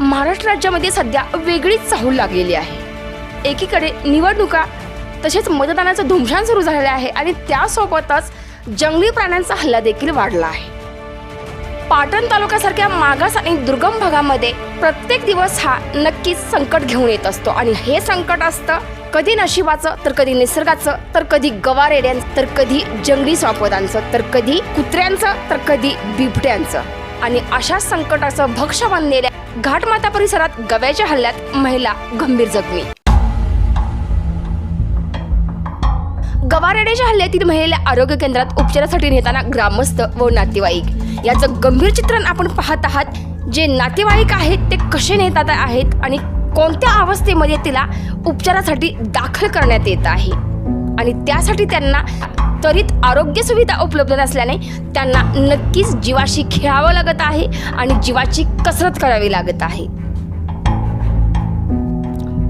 महाराष्ट्र राज्यामध्ये सध्या वेगळीच चाहूल लागलेली आहे. एकीकडे निवडणुका तसेच मतदानाचं धुमशान सुरू झालेलं आहे आणि त्यासोबतच जंगली प्राण्यांचा हल्ला देखील वाढला आहे. पाटण तालुक्यासारख्या मागास आणि दुर्गम भागामध्ये प्रत्येक दिवस हा नक्कीच संकट घेऊन येत असतो आणि हे संकट असतं कधी नशिबाचं तर कधी निसर्गाचं तर कधी गवारेड्यांचं तर कधी जंगली स्वापदांचं तर कधी कुत्र्यांचं तर कधी बिबट्यांचं. आणि अशा संकटाचं भक्ष बनलेल्या घाटमाता परिसरात गव्याच्या हल्ल्यात महिला गंभीर जखमी. गवारेड्याच्या हल्ल्यातील महिलेला आरोग्य केंद्रात उपचारासाठी नेताना ग्रामस्थ व नातेवाईक. याचं गंभीर चित्रण आपण पाहत आहात जे नातेवाईक आहेत ते कसे नेतात आहेत आणि कोणत्या अवस्थेमध्ये तिला उपचारासाठी दाखल करण्यात येत आहे. आणि त्यासाठी त्यांना त्वरित आरोग्य सुविधा उपलब्ध नसल्याने त्यांना नक्कीच जीवाशी खेळावं लागत आहे आणि जीवाची कसरत करावी लागत आहे.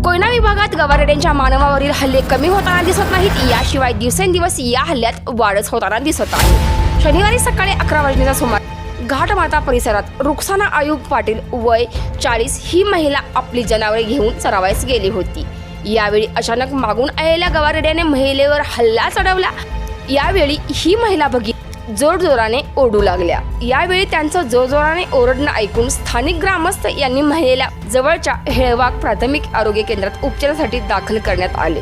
कोयना विभागात गवारेड्यांच्या मानवावरील हल्ले कमी होताना दिसत नाहीत. याशिवाय दिवसेंदिवस या हल्ल्यात वाढच होताना दिसत आहे. शनिवारी सकाळी अकरा वाजण्याचा सुमार घाटमाता परिसरात रुक्साना आयुब पाटील वय चाळीस ही महिला आपली जनावरे घेऊन चरावायस गेली होती. यावेळी अचानक मागून आलेल्या गवारेड्याने महिलेवर हल्ला चढवला. यावेळी ही महिला बघी जोरजोराने ओढू लागल्या. यावेळी त्यांचं जोरजोराने ओरडणं ऐकून स्थानिक ग्रामस्थ यांनी महिलेला जवळच्या हेळवाग प्राथमिक आरोग्य केंद्रात उपचारासाठी दाखल करण्यात आले.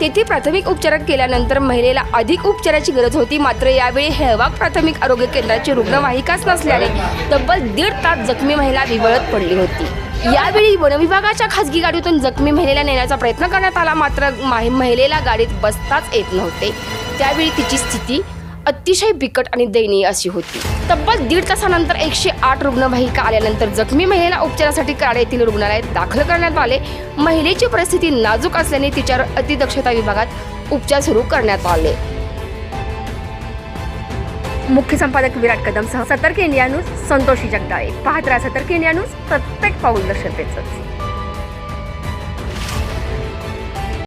तेथे प्राथमिक उपचार केल्यानंतर महिलेला अधिक उपचाराची गरज होती मात्र यावेळी हेळवाग प्राथमिक आरोग्य केंद्राची रुग्णवाहिकाच नसल्याने तब्बल दीड तास जखमी महिला विवळत पडली होती. यावेळी वनविभागाच्या खासगी गाडीतून जखमी महिलेला नेण्याचा प्रयत्न करण्यात आला मात्र महिलेला गाडीत बसताच येत नव्हते. त्यावेळी तिची स्थिती अतिशय बिकट आणि दयनीय अशी होती. तब्बल दीड तासानंतर एकशे आठ रुग्णवाहिका आल्यानंतर जखमी महिलेला उपचारासाठी कराड येथील रुग्णालयात दाखल करण्यात आले. महिलेची परिस्थिती नाजूक असल्याने तिच्यावर अतिदक्षता विभागात उपचार सुरू करण्यात आले. मुख्य संपादक विराट कदमसह सतर्क इंडिया न्यूज संतोषी जगदाळे. पाहत राहा सतर्क इंडिया न्यूज प्रत्येक पाऊल दर्शतेच